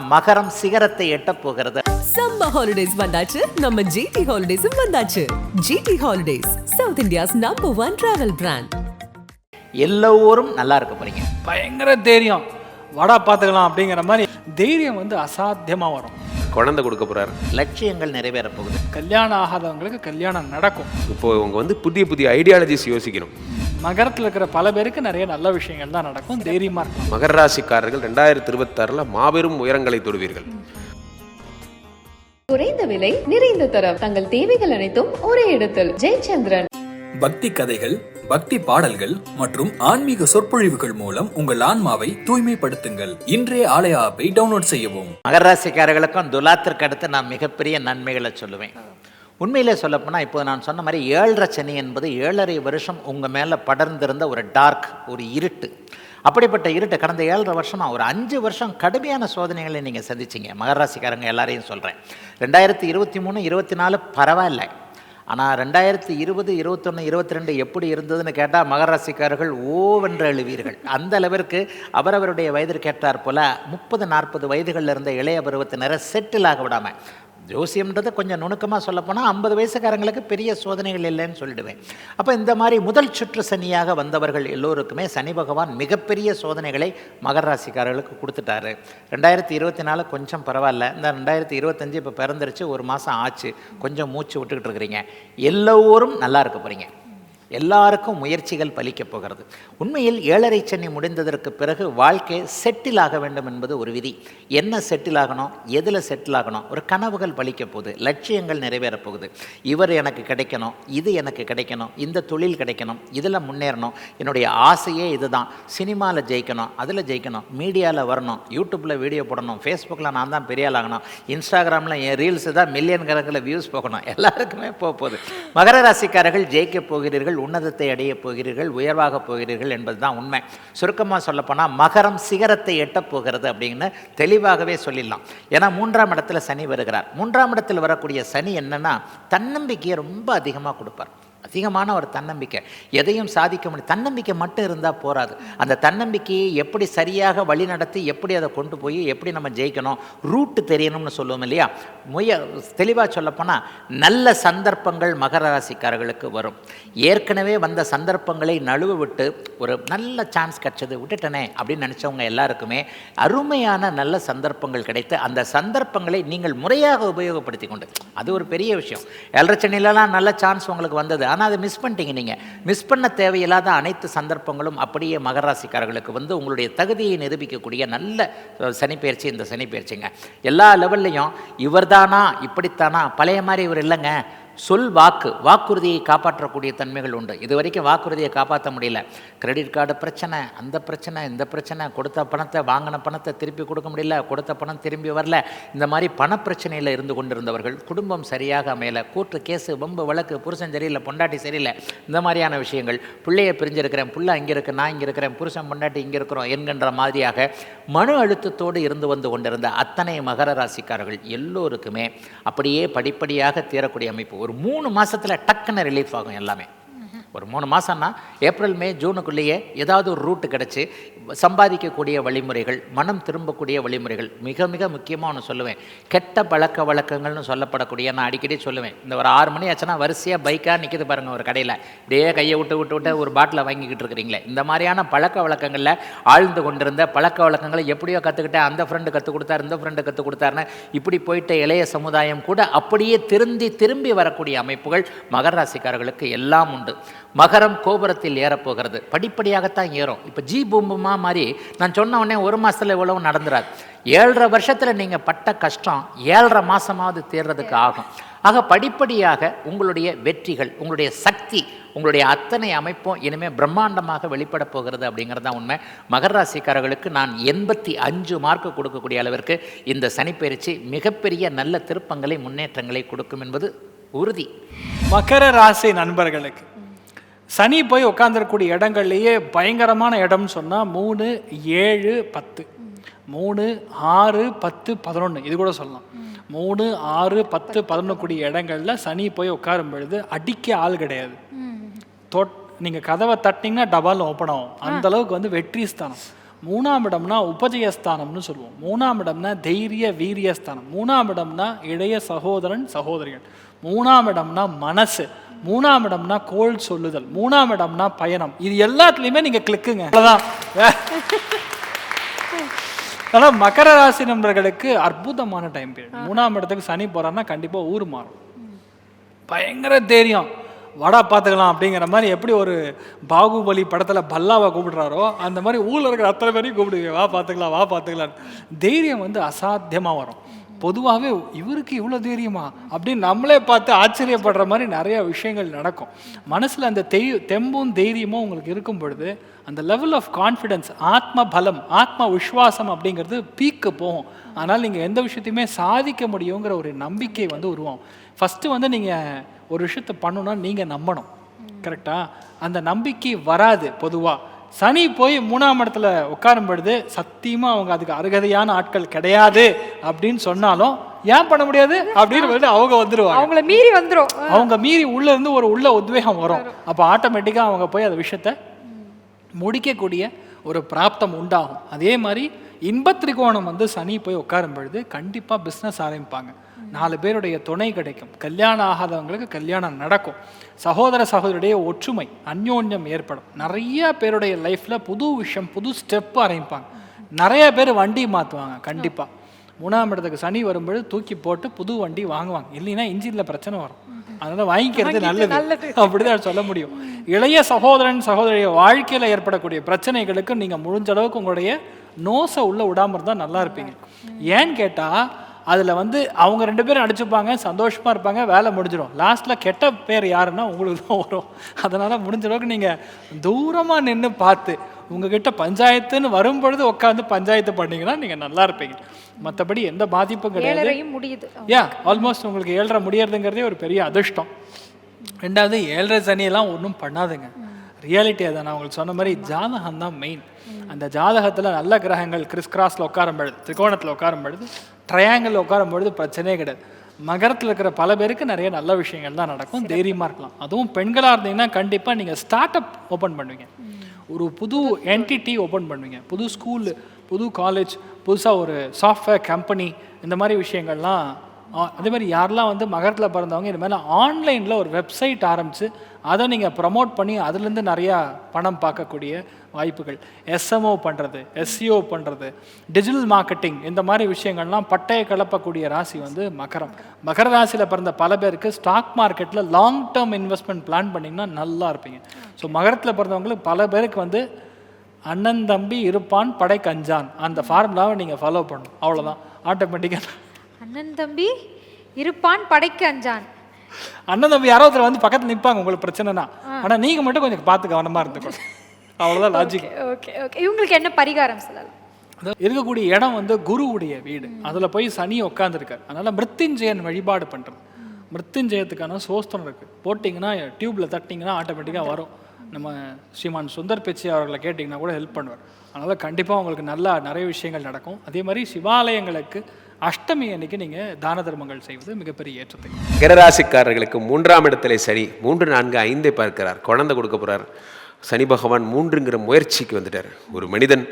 மகரம் சிகரத்தை எட்டப் போகிறது. சம்மர் ஹாலிடேஸ் வந்தாச்சு. நம்ம ஜிடி ஹாலிடேஸும் வந்தாச்சு. GT holidays south India's number one travel brand எல்லோரும் நல்லா இருக்க போறீங்க. பயங்கர தைரியம். வடா பார்த்துக்கலாம் அப்படிங்கிற மாதிரி தைரியம் வந்து அசாத்தியமாக வரும். குழந்தை கொடுக்க போறாரு. லட்சியங்கள் நிறைவேற போகுது. கல்யாணம் ஆகாதவங்களுக்கு கல்யாணம் நடக்கும். இப்போ இவங்க வந்து புதிய புதிய ஐடியாலஜிஸ் யோசிக்கணும். மகரத்தில் இருக்கிற பல பேருக்கு நிறைய நல்ல விஷயங்கள் தான் நடக்கும். தைரியமாக இருக்கும் மகர ராசிக்காரர்கள் ரெண்டாயிரத்தி இருபத்தாறுல மாபெரும் உயரங்களை தொடுவீர்கள். குறைந்த விலை நிறைந்த தரம். தங்கள் தேவைகள் அனைத்தும் ஒரே இடத்தில். ஜெயச்சந்திரன். பக்தி கதைகள் பக்தி பாடல்கள் மற்றும் ஆன்மீக சொற்பொழிவுகள் மூலம் உங்கள் ஆன்மாவை தூய்மைப்படுத்துங்கள். இன்றைய ஆலய ஆப்பை டவுன்லோட் செய்யவும். மகர ராசிக்காரர்களுக்கும் துலாத்திற்கு அடுத்து நான் மிகப்பெரிய நன்மைகளை சொல்லுவேன். உண்மையிலே சொல்லப்போனால் இப்போ நான் சொன்ன மாதிரி ஏழரை சனி என்பது ஏழரை வருஷம் உங்கள் மேலே படர்ந்திருந்த ஒரு டார்க் ஒரு இருட்டு. அப்படிப்பட்ட இருட்டு கடந்த ஏழரை வருஷமாக ஒரு அஞ்சு வருஷம் கடுமையான சோதனைகளை நீங்கள் சந்திச்சிங்க. மகராசிக்காரங்க எல்லாரையும் சொல்கிறேன் ரெண்டாயிரத்தி இருபத்தி மூணு இருபத்தி நாலு பரவாயில்ல. ஆனால் ரெண்டாயிரத்தி இருபது இருபத்தொன்று இருபத்தி ரெண்டு எப்படி இருந்ததுன்னு கேட்டால் மகராசிக்காரர்கள் ஓவென்று எழுவீர்கள் அந்த அளவிற்கு அவரவருடைய வயதிற்கு ஏற்றார் போல முப்பது நாற்பது வயதுகளில் இருந்த இளைய பருவத்தினரை செட்டில் ஆக விடாமல் ஜோசியம்ன்றது கொஞ்சம் நுணுக்கமாக சொல்லப்போனால் ஐம்பது வயசுக்காரங்களுக்கு பெரிய சோதனைகள் இல்லைன்னு சொல்லிடுவேன். அப்போ இந்த மாதிரி முதல் சுற்று சனியாக வந்தவர்கள் எல்லோருக்குமே சனி பகவான் மிகப்பெரிய சோதனைகளை மகர ராசிக்காரர்களுக்கு கொடுத்துட்டாரு. ரெண்டாயிரத்தி இருபத்தி நாலு கொஞ்சம் பரவாயில்ல. இந்த ரெண்டாயிரத்தி இருபத்தஞ்சு இப்போ பிறந்துருச்சு ஒரு மாதம் ஆச்சு. கொஞ்சம் மூச்சு விட்டுக்கிட்டு இருக்கிறீங்க. எல்லோரும் நல்லா இருக்க போகிறீங்க எல்லாருக்கும் முயற்சிகள் பலிக்கப் போகிறது. உண்மையில் ஏழரை சென்னை முடிந்ததற்கு பிறகு வாழ்க்கை செட்டில் ஆக வேண்டும் என்பது ஒரு விதி. என்ன செட்டில் ஆகணும்? எதில் செட்டில் ஆகணும்? ஒரு கனவுகள் பலிக்கப் போகுது. லட்சியங்கள் நிறைவேறப் போகுது. இவர் எனக்கு கிடைக்கணும். இது எனக்கு கிடைக்கணும். இந்த தொழில் கிடைக்கணும். இதில் முன்னேறணும். என்னுடைய ஆசையே இதுதான். சினிமாவில் ஜெயிக்கணும். அதில் ஜெயிக்கணும். மீடியாவில் வரணும். யூடியூப்பில் வீடியோ போடணும். ஃபேஸ்புக்கில் நான் தான் பெரிய ஆள் ஆகணும். இன்ஸ்டாகிராமில் என் ரீல்ஸு தான் மில்லியன் கணக்கில் வியூஸ் போகணும். எல்லாருக்குமே போக போகுது. மகர ராசிக்காரர்கள் ஜெயிக்கப் போகிறீர்கள். உன்னதத்தை அடையப் போகிறீர்கள் உயர்வாகப் போகிறீர்கள் என்பதுதான் உண்மை. சுருக்கமாக சொல்லப்போனால் மகரம் சிகரத்தை எட்டப் போகிறது அப்படின்னு தெளிவாகவே சொல்லிடலாம். ஏன்னா மூன்றாம் இடத்துல சனி வருகிறார். மூன்றாம் இடத்தில் வரக்கூடிய சனி என்னன்னா தன்னம்பிக்கையை ரொம்ப அதிகமாக கொடுப்பார். அதிகமான ஒரு தன்னம்பிக்கை. எதையும் சாதிக்க முடியும் தன்னம்பிக்கை மட்டும் இருந்தால் போராது அந்த தன்னம்பிக்கையை எப்படி சரியாக வழி நடத்தி எப்படி அதை கொண்டு போய் எப்படி நம்ம ஜெயிக்கணும் ரூட்டு தெரியணும்னு சொல்லுவோம் இல்லையா? முய தெளிவாக சொல்லப்போனால் நல்ல சந்தர்ப்பங்கள் மகர ராசிக்காரர்களுக்கு வரும். ஏற்கனவே வந்த சந்தர்ப்பங்களை நழுவ விட்டு ஒரு நல்ல சான்ஸ் கிடச்சது விட்டுட்டனே அப்படின்னு நினச்சவங்க எல்லாருக்குமே அருமையான நல்ல சந்தர்ப்பங்கள் கிடைத்து அந்த சந்தர்ப்பங்களை நீங்கள் முறையாக உபயோகப்படுத்தி கொண்டு அது ஒரு பெரிய விஷயம். எல்ரச்சனிலலாம் நல்ல சான்ஸ் உங்களுக்கு வந்தது. ஆனால் அதை மிஸ் பண்ணிட்டீங்க நீங்கள் மிஸ் பண்ண தேவையில்லாத அனைத்து சந்தர்ப்பங்களும் அப்படியே மகராசிக்காரர்களுக்கு வந்து உங்களுடைய தகுதியை நிரூபிக்கக்கூடிய நல்ல சனிப்பயிற்சி சனிப்பெயர்ச்சி இந்த சனிப்பெயர்ச்சிங்க. எல்லா லெவல்லையும் இவர்தானா இப்படித்தானா பழைய மாதிரி இவர் இல்லைங்க. சொல் வாக்கு. வாக்குறுதியை காப்பாற்றக்கூடிய தன்மைகள் உண்டு. இது வரைக்கும் வாக்குறுதியை காப்பாற்ற முடியல. கிரெடிட் கார்டு பிரச்சனை அந்த பிரச்சனை இந்த பிரச்சனை கொடுத்த பணத்தை வாங்கின பணத்தை திருப்பி கொடுக்க முடியல கொடுத்த பணம் திரும்பி வரல. இந்த மாதிரி பணப்பிரச்சனையில் இருந்து கொண்டிருந்தவர்கள் குடும்பம் சரியாக அமையலை கூற்று கேஸு வம்பு வழக்கு புருஷன் சரியில்லை பொண்டாட்டி சரியில்லை இந்த மாதிரியான விஷயங்கள். பிள்ளையை பிரிஞ்சிருக்கிறேன் புள்ள இங்கே இருக்கு நான் இங்கே இருக்கிறேன் புருஷன் பொண்டாட்டி இங்கே இருக்கிறோம் என்கின்ற மாதிரியாக மனு அழுத்தத்தோடு இருந்து வந்து கொண்டிருந்த அத்தனை மகர ராசிக்காரர்கள் எல்லோருக்குமே அப்படியே படிப்படியாக தீரக்கூடிய அமைப்பு ஒரு மூணு மாதத்தில் டக்குன்னு ரிலீஃப் ஆகும் எல்லாமே. ஒரு மூணு மாதம்னா ஏப்ரல் மே ஜூனுக்குள்ளேயே ஏதாவது ஒரு ரூட்டு கிடச்சி சம்பாதிக்கக்கூடிய வழிமுறைகள் மனம் திரும்பக்கூடிய வழிமுறைகள். மிக மிக முக்கியமாக ஒன்று சொல்லுவேன். கெட்ட பழக்க வழக்கங்கள்னு சொல்லப்படக்கூடிய நான் அடிக்கடி சொல்லுவேன். இந்த ஒரு ஆறு மணி ஆச்சுன்னா வரிசையாக பைக்காக நிற்கிது பாருங்கள் ஒரு கடையில். இதே கையை விட்டு விட்டு விட்டு ஒரு பாட்டில் வாங்கிக்கிட்டு இருக்கிறீங்களே. இந்த மாதிரியான பழக்க வழக்கங்களில் ஆழ்ந்து கொண்டிருந்த பழக்க வழக்கங்களை எப்படியோ கற்றுக்கிட்டேன் அந்த ஃப்ரெண்டு கற்றுக் கொடுத்தாரு இந்த ஃப்ரெண்டு கற்றுக் கொடுத்தாருன்னு இப்படி போயிட்ட இளைய சமுதாயம் கூட அப்படியே திருந்தி திரும்பி வரக்கூடிய அமைப்புகள் மகர ராசிக்காரர்களுக்கு எல்லாம் உண்டு. மகரம் கோபுரத்தில் ஏறப்போகிறது. படிப்படியாகத்தான் ஏறும். இப்போ ஜி பூம்புமா மாதிரி நான் சொன்ன உடனே ஒரு மாதத்தில் இவ்வளவு நடந்துடாது ஏழரை வருஷத்தில் நீங்கள் பட்ட கஷ்டம் ஏழரை மாதமாவது தேர்றதுக்கு ஆகும். ஆக படிப்படியாக உங்களுடைய வெற்றிகள் உங்களுடைய சக்தி உங்களுடைய அத்தனை அமைப்பும் இனிமேல் பிரம்மாண்டமாக வெளிப்பட போகிறது அப்படிங்கிறது தான் உண்மை. மகர ராசிக்காரர்களுக்கு நான் எண்பத்தி அஞ்சு மார்க் கொடுக்கக்கூடிய அளவிற்கு இந்த சனிப்பெயர்ச்சி மிகப்பெரிய நல்ல திருப்பங்களை முன்னேற்றங்களை கொடுக்கும் என்பது உறுதி. மகர ராசி நண்பர்களுக்கு சனி போய் உட்காந்துருக்கூடிய இடங்கள்லையே பயங்கரமான இடம்னு சொன்னால் மூணு ஏழு பத்து. மூணு ஆறு பத்து பதினொன்று இது கூட சொல்லலாம். மூணு ஆறு பத்து பதினொன்று கூடிய இடங்கள்ல சனி போய் உட்காரும் பொழுது அடிக்க ஆள் கிடையாது. தொட் நீங்கள் கதவை தட்டினீங்கன்னா டபால் ஓப்பன் ஆகும். அந்த அளவுக்கு வந்து வெற்றி ஸ்தானம். மூணாம் இடம்னா உபஜயஸ்தானம்னு சொல்லுவோம். மூணாம் இடம்னா தைரிய வீரியஸ்தானம் மூணாம் இடம்னா இளைய சகோதரன் சகோதரிகள். மூணாம் இடம்னா மனசு. மூணாம் இடம்னா கோள் சொல்லுதல் மூணாம் இடம்னா பயணம். இது எல்லாத்துலேயுமே நீங்கள் கிளிக்குங்க அவ்வளோதான் ஆனால் மகர ராசி நண்பர்களுக்கு அற்புதமான டைம் பீரியட் மூணாம் இடத்துக்கு சனி போறாருன்னா கண்டிப்பாக ஊர் மாறும். பயங்கர தைரியம். வாடா பார்த்துக்கலாம் அப்படிங்கிற மாதிரி எப்படி ஒரு பாகுபலி படத்தில் பல்லாவை கூப்பிடுறாரோ அந்த மாதிரி ஊரில் இருக்கிற அத்தனை பேரையும் கூப்பிடுவீங்க வா பார்த்துக்கலாம் வா பார்த்துக்கலாம் தைரியம் வந்து அசாத்தியமாக வரும். பொதுவாகவே இவருக்கு இவ்வளோ தைரியமா? அப்படின்னு நம்மளே பார்த்து ஆச்சரியப்படுற மாதிரி நிறைய விஷயங்கள் நடக்கும். மனசில் அந்த தெய் தெம்பும் தைரியமும் உங்களுக்கு இருக்கும் பொழுது அந்த லெவல் ஆஃப் கான்ஃபிடன்ஸ் ஆத்ம பலம் ஆத்ம விஸ்வாசம் அப்படிங்கிறது பீக்கு போகும். ஆனால் நீங்கள் எந்த விஷயத்தையுமே சாதிக்க முடியுங்கிற ஒரு நம்பிக்கை வந்து உருவாகும். ஃபஸ்ட்டு வந்து நீங்கள் ஒரு விஷயத்தை பண்ணணும்னா நீங்கள் நம்பணும். கரெக்டாக அந்த நம்பிக்கை வராது பொதுவாக சனி போய் மூணாம் இடத்துல உட்காரும் பொழுது சத்தியமாக அவங்க அதுக்கு அருகதையான ஆட்கள் கிடையாது அப்படின்னு சொன்னாலும் ஏன் பண்ண முடியாது அப்படின்னு அவங்க வந்துருவாங்க. அவங்கள மீறி வந்துரும். அவங்க மீறி உள்ள இருந்து ஒரு உள்ள உத்வேகம் வரும். அப்போ ஆட்டோமேட்டிக்காக அவங்க போய் அந்த விஷயத்த முடிக்கக்கூடிய ஒரு பிராப்தம் உண்டாகும். அதே மாதிரி இன்பத் திரிகோணம் வந்து சனி போய் உட்காரும் பொழுது கண்டிப்பாக பிஸ்னஸ் ஆரம்பிப்பாங்க. நாலு பேருடைய துணை கிடைக்கும். கல்யாணம் ஆகாதவங்களுக்கு கல்யாணம் நடக்கும். சகோதர சகோதரியுடைய ஒற்றுமை அந்யோன்யம் ஏற்படும். நிறைய பேருடைய லைஃப்பில் புது விஷயம் புது ஸ்டெப் ஆரம்பிப்பாங்க. நிறைய பேர் வண்டி மாற்றுவாங்க கண்டிப்பாக மூணாம் இடத்துக்கு சனி வரும்பொழுது தூக்கி போட்டு புது வண்டி வாங்குவாங்க. இல்லைன்னா இன்ஜினில் பிரச்சனை வரும். அதனால வாங்கிக்கிறது நல்லது. அப்படிதான் சொல்ல முடியும். இளைய சகோதரன் சகோதரிய வாழ்க்கையில் ஏற்படக்கூடிய பிரச்சனைகளுக்கு நீங்கள் முடிஞ்ச அளவுக்கு உங்களுடைய நோஸை உள்ள விடாம இருந்தால் நல்லா இருப்பீங்க. ஏன்னு கேட்டால் அதில் வந்து அவங்க ரெண்டு பேரும் அடிச்சுப்பாங்க சந்தோஷமாக இருப்பாங்க வேலை முடிஞ்சிடும். லாஸ்ட்டில் கெட்ட பேர் யாருன்னா உங்களுக்கு தான் வரும். அதனால் முடிஞ்ச அளவுக்கு நீங்கள் தூரமாக நின்று பார்த்து உங்ககிட்ட பஞ்சாயத்துன்னு வரும் பொழுது உட்காந்து பஞ்சாயத்து பண்ணீங்கன்னா நீங்கள் நல்லா இருப்பீங்க. மற்றபடி எந்த பாதிப்பும் கிடையாது. முடியுது. யா ஆல்மோஸ்ட் உங்களுக்கு ஏழரை முடியறதுங்கிறதே ஒரு பெரிய அதிர்ஷ்டம். ரெண்டாவது ஏழரை சனியெல்லாம் ஒன்றும் பண்ணாதுங்க. ரியாலிட்டி அதை நான் உங்களுக்கு சொன்ன மாதிரி ஜாதகம் தான் மெயின் அந்த ஜாதகத்தில் நல்ல கிரகங்கள் கிறிஸ் கிராஸில் உட்காரும் பொழுது திரிகோணத்தில் உட்காரும் பொழுது ட்ரையாங்கிள் உட்காரும் பொழுது பிரச்சனையே கிடையாது. மகரத்தில் இருக்கிற பல பேருக்கு நிறைய நல்ல விஷயங்கள் தான் நடக்கும் தைரியமாக இருக்கலாம். அதுவும் பெண்களாக இருந்தீங்கன்னா கண்டிப்பாக நீங்கள் ஸ்டார்ட் அப் ஓப்பன் பண்ணுவீங்க ஒரு புது என்டிட்டி ஓப்பன் பண்ணுவீங்க. புது ஸ்கூல் புது காலேஜ் புதுசாக ஒரு சாஃப்ட்வேர் கம்பெனி இந்த மாதிரி விஷயங்கள்லாம் அதே மாதிரி யாரெல்லாம் வந்து மகரத்தில் பிறந்தவங்க இது மாதிரி ஆன்லைனில் ஒரு வெப்சைட் ஆரம்பித்து அதை நீங்கள் ப்ரமோட் பண்ணி அதுலேருந்து நிறையா பணம் பார்க்கக்கூடிய வாய்ப்புகள். எஸ்எம்ஓ பண்ணுறது எஸ்சிஓ பண்ணுறது டிஜிட்டல் மார்க்கெட்டிங் இந்த மாதிரி விஷயங்கள்லாம் பட்டையை கலப்பக்கூடிய ராசி வந்து மகரம். மகர ராசியில் பிறந்த பல பேருக்கு ஸ்டாக் மார்க்கெட்டில் லாங் டேர்ம் இன்வெஸ்ட்மெண்ட் பிளான் பண்ணிங்கன்னா நல்லா இருப்பீங்க. ஸோ மகரத்தில் பிறந்தவங்களுக்கு பல பேருக்கு வந்து அண்ணன் தம்பி இருப்பான் படை கஞ்சான். அந்த ஃபார்முலாவை நீங்கள் ஃபாலோ பண்ணணும். அவ்வளோதான் ஆட்டோமேட்டிக்காக அண்ணன் தம்பி இருப்பான் படைக்கு அஞ்சான். அண்ணன் தம்பி யாரோ ஒருத்தர் வந்து பக்கத்தில் நிற்பாங்க உங்களுக்கு பிரச்சனைனா. ஆனால் நீங்கள் மட்டும் கொஞ்சம் பார்த்து கவனமாக இருந்துக்கணும். அவ்வளோதான் லாஜிக் ஓகே ஓகே இவங்களுக்கு என்ன பரிகாரம் சொல்லலாம்? இருக்கக்கூடிய இடம் வந்து குருவுடைய வீடு. அதில் போய் சனி உட்காந்துருக்கார் அதனால் மிருத்யுஞ்சயன் வழிபாடு பண்ணுறது மிருத்யுஞ்சயத்துக்கான சோஸ்திரம் இருக்குது போட்டிங்கன்னா டியூப்பில் தட்டிங்கன்னா ஆட்டோமேட்டிக்காக வரும். நம்ம ஸ்ரீமான் சுந்தர் பிச்சை அவர்களை கேட்டிங்கன்னா கூட ஹெல்ப் பண்ணுவார். அதனால் கண்டிப்பாக உங்களுக்கு நல்லா நிறைய விஷயங்கள் நடக்கும். அதே மாதிரி சிவாலயங்களுக்கு அஷ்டமி அன்னைக்கு நீங்கள் தான தர்மங்கள் செய்வது மிகப்பெரிய ஏற்றத்தை. கிரராசிக்காரர்களுக்கு மூன்றாம் இடத்திலே சரி மூன்று நான்கு ஐந்தை பார்க்கிறார். குழந்தை கொடுக்க போறார். சனி பகவான் மூன்றுங்கிற முயற்சிக்கு வந்துட்டார். ஒரு மனிதன்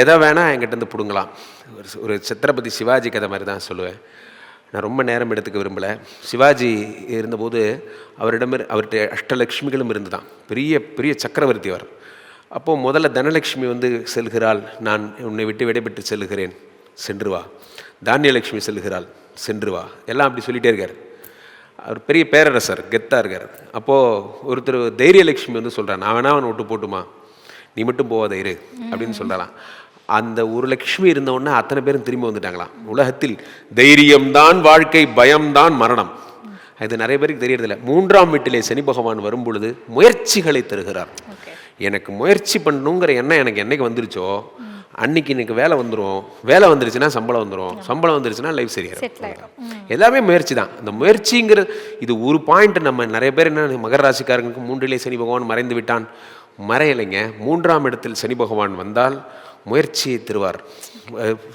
எதை வேணால் என்கிட்ட இருந்து பிடுங்கலாம். ஒரு ஒரு சத்ரபதி சிவாஜி கதை மாதிரி தான் சொல்லுவேன். நான் ரொம்ப நேரம் எடுத்துக்க விரும்பலை. சிவாஜி இருந்தபோது அவரிடம் அவர்கிட்ட அஷ்டலக்ஷ்மிகளும் இருந்துதான். பெரிய பெரிய சக்கரவர்த்தி அவர். அப்போது முதல்ல தனலட்சுமி வந்து செல்கிறாள். நான் உன்னை விட்டு விடைபெற்று செல்கிறேன். சென்று வா. தானியலட்சுமி செல்கிறாள். சென்று வா. எல்லாம் அப்படி சொல்லிட்டே இருக்கார். அவர் பெரிய பேரரசர் கெத்தாக இருக்கார். அப்போது ஒருத்தர் தைரியலட்சுமி வந்து சொல்கிறார் நான் வேணா அவனை விட்டு போட்டுமா? நீ மட்டும் போவாத இரு. அப்படின்னு சொல்கிறாளாம் அந்த ஒரு லக்ஷ்மி இருந்தவுடனே அத்தனை பேரும் திரும்பி வந்துட்டாங்களாம். உலகத்தில் தைரியம்தான் வாழ்க்கை பயம்தான் மரணம். இது நிறைய பேருக்கு தெரியறதில்ல. மூன்றாம் வீட்டிலே சனி பகவான் வரும் பொழுது முயற்சிகளை தருகிறார். எனக்கு முயற்சி பண்ணணுங்கிற எண்ணம் எனக்கு என்னைக்கு வந்துருச்சோ அன்னைக்கு எனக்கு வேலை வந்துடும் வேலை வந்துருச்சுன்னா சம்பளம் வந்துடும் சம்பளம் வந்துருச்சுன்னா லைஃப் சரியாயிரும். எல்லாமே முயற்சி தான். அந்த முயற்சிங்கிற இது ஒரு பாயிண்ட் நம்ம நிறைய பேர் என்ன மகர ராசிக்காரங்களுக்கு மூன்றிலே சனி பகவான் மறைந்து விட்டான். மறையலைங்க. மூன்றாம் இடத்தில் சனி பகவான் வந்தால் முயற்சியை தருவார்.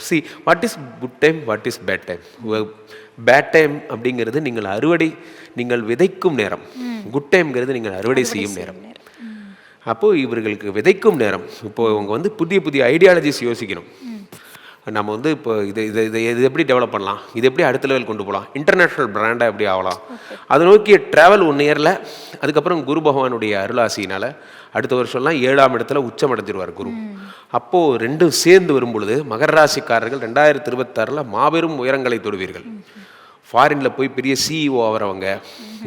See what is good time what is bad time bad time அப்படிங்கிறது நீங்கள் அறுவடை நீங்கள் விதைக்கும் நேரம். குட் டைம்ங்கிறது நீங்கள் அறுவடை செய்யும் நேரம். அப்போது இவர்களுக்கு விதைக்கும் நேரம். இப்போ இவங்க வந்து புதிய புதிய ஐடியாலஜிஸ் யோசிக்கணும். நம்ம வந்து இப்போ இது இது இது இது எப்படி டெவலப் பண்ணலாம்? இது எப்படி அடுத்த லெவல் கொண்டு போகலாம்? இன்டர்நேஷ்னல் பிராண்டாக எப்படி ஆகலாம்? அதை நோக்கிய ட்ராவல் ஒன் இயரில் அதுக்கப்புறம் குரு பகவானுடைய அருளாசினால் அடுத்த வருஷம்லாம் ஏழாம் இடத்துல உச்சம் அடைஞ்சிருவார் குரு அப்போது ரெண்டும் சேர்ந்து வரும் பொழுது மகர ராசிக்காரர்கள் ரெண்டாயிரத்தி இருபத்தாறில் மாபெரும் உயரங்களை தொடுவீர்கள். ஃபாரினில் போய் பெரிய சிஇஓ ஆகிறவங்க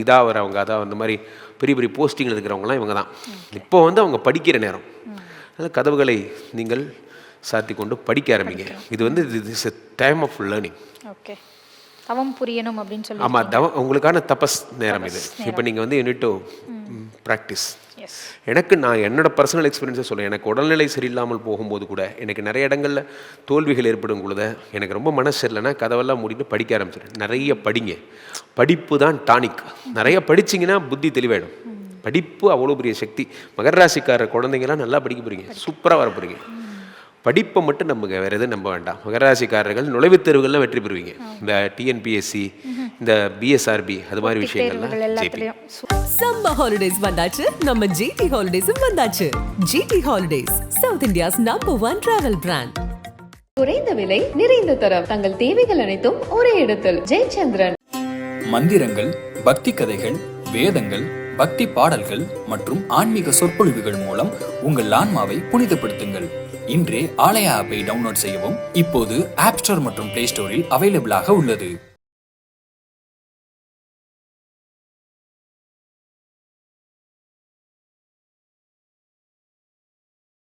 இதாக வரவங்க அதான் அந்த மாதிரி பெரிய பெரிய போஸ்டிங்கில் இருக்கிறவங்கலாம் இவங்க தான் இப்போ வந்து அவங்க படிக்கிற நேரம். அதனால் கதவுகளை நீங்கள் சாத்தி கொண்டு படிக்க ஆரம்பிங்க. இது வந்து is a time of learning okay தவம் புரியணும் அப்படின்னு சொல்லி ஆமாம் தவ உங்களுக்கான தபஸ் நேரம் இது. இப்போ நீங்கள் வந்து யூனிட் டு ப்ராக்டிஸ் எனக்கு நான் என்னோட பர்சனல் எக்ஸ்பீரியன்ஸை சொல்லுவேன் எனக்கு உடல்நிலை சரியில்லாமல் போகும்போது கூட எனக்கு நிறைய இடங்களில் தோல்விகள் ஏற்படும் பொழுது எனக்கு ரொம்ப மனசு சரியில்லைன்னா கதவெல்லாம் மூடிட்டு படிக்க ஆரம்பிச்சிடுறேன் நிறைய படிங்க. படிப்பு தான் டானிக் நிறைய படிச்சீங்கன்னா புத்தி தெளிவாயிடும். படிப்பு அவ்வளோ பெரிய சக்தி. மகர ராசிக்கார நல்லா படிக்க போகிறீங்க சூப்பராக வர போகிறீங்க படிப்பை மட்டும் நம்புங்க வேறு எதுவும் நம்ப வேண்டாம். மகர ராசிக்காரர்கள் நுழைவுத் தேர்வுகள்லாம் வெற்றி பெறுவீங்க. இந்த டிஎன்பிஎஸ்சி இந்த பிஎஸ்ஆர்பி அது மாதிரி விஷயங்கள்லாம் எல்லாத்துலயும். சம்மர் ஹாலிடேஸ் வந்தாச்சு நம்ம ஜிடி ஹாலிடேஸும் வந்தாச்சு. GT holidays south India's number one travel brand குறைந்த விலை நிறைந்த தரம். தங்கள் தேவைகள் அனைத்தும் ஒரே இடத்தில். ஜெயச்சந்திரன். மந்திரங்கள் பக்தி கதைகள் வேதங்கள் பக்தி பாடல்கள் மற்றும் ஆன்மீக சொற்பொழிவுகள் மூலம் உங்கள் ஆன்மாவை புனிதப்படுத்துங்கள். இன்றே ஆலயா ஆப்பை டவுன்லோட் செய்யவும் இப்போது ஆப் ஸ்டோர் மற்றும் பிளே ஸ்டோரில் அவைலபிளாக உள்ளது.